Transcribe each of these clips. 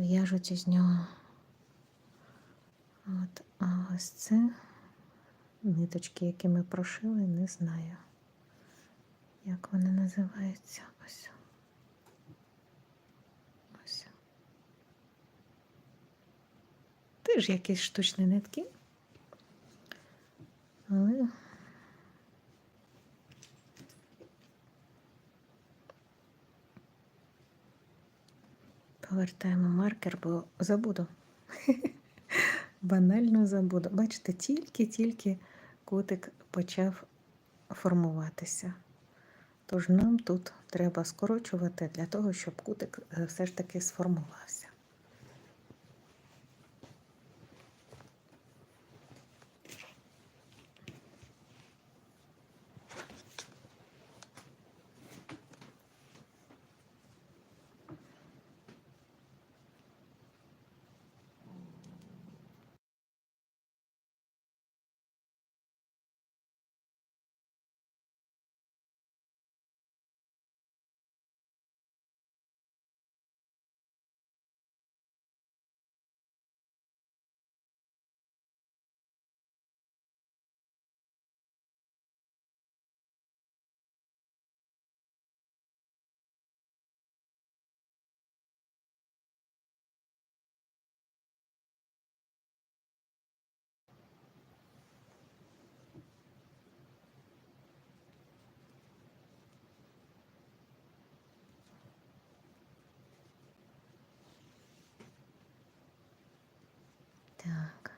в'яжуть із нього. От, а ось це ниточки, які ми прошили, не знаю, як вони називаються. Ось. Ось. Теж якісь штучні нитки. Але повертаємо маркер, бо забуду. Банально забуду. Бачите, тільки-тільки кутик почав формуватися. Тож нам тут треба скорочувати для того, щоб кутик е, все ж таки сформувався. Так.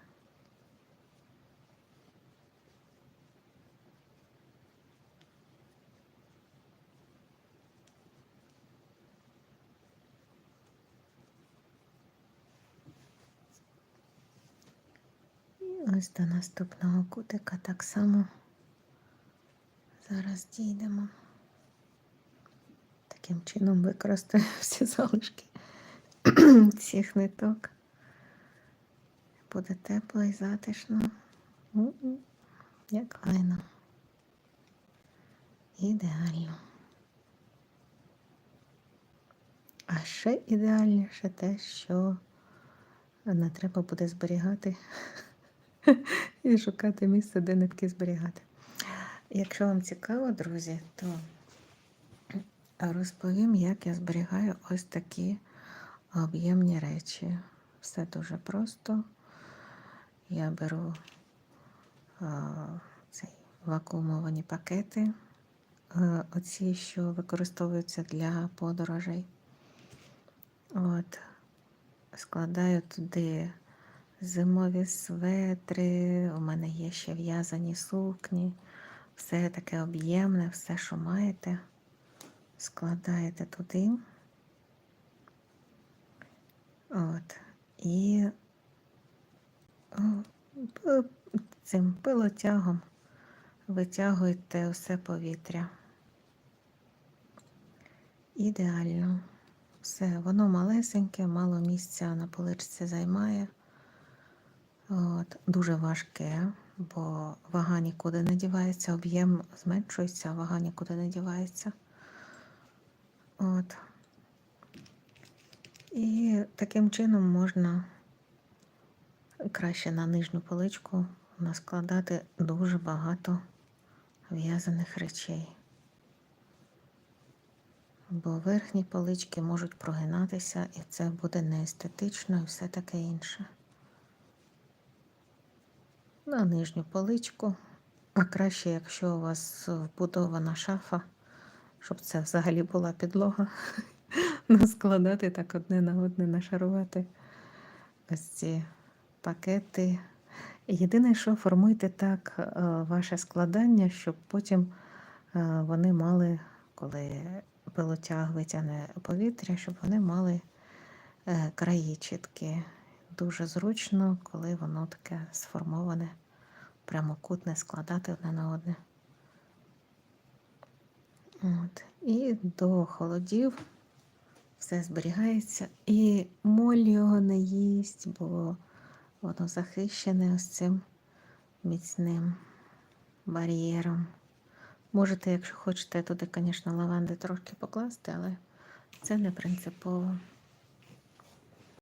І ось до наступного кутика так само зараз дійдемо. Таким чином використаю всі залишки цих ниток. Буде тепло і затишно. Як файно. Ідеально. А ще ідеальніше те, що не треба буде зберігати і шукати місце, де нитки зберігати. Якщо вам цікаво, друзі, то розповім, як я зберігаю ось такі об'ємні речі. Все дуже просто. Я беру а, цей вакуумовані пакети, а, оці, що використовуються для подорожей. От, складаю туди зимові светри, у мене є ще в'язані сукні, все таке об'ємне, все, що маєте, складаєте туди. От. І цим пилотягом витягуєте усе повітря. Ідеально. Все, воно малесеньке, мало місця на поличці займає. От, Дуже важке, бо вага нікуди не дівається, об'єм зменшується, а вага нікуди не дівається. От. І таким чином можна краще на нижню поличку наскладати дуже багато в'язаних речей. Бо верхні полички можуть прогинатися, і це буде неестетично і все таке інше. На нижню поличку, а краще, якщо у вас вбудована шафа, щоб це взагалі була підлога, наскладати так одне на одне, нашарувати ось ці пакети. Єдине, що формуйте так е, ваше складання, щоб потім е, вони мали, коли пилотяг витягне повітря, щоб вони мали е, краї чіткі. Дуже зручно, коли воно таке сформоване, прямокутне, складати одне на одне. От. І до холодів все зберігається. І моль його не їсть, бо Воно захищене ось цим міцним бар'єром. Можете, якщо хочете, туди, звісно, лаванди трошки покласти, але це не принципово.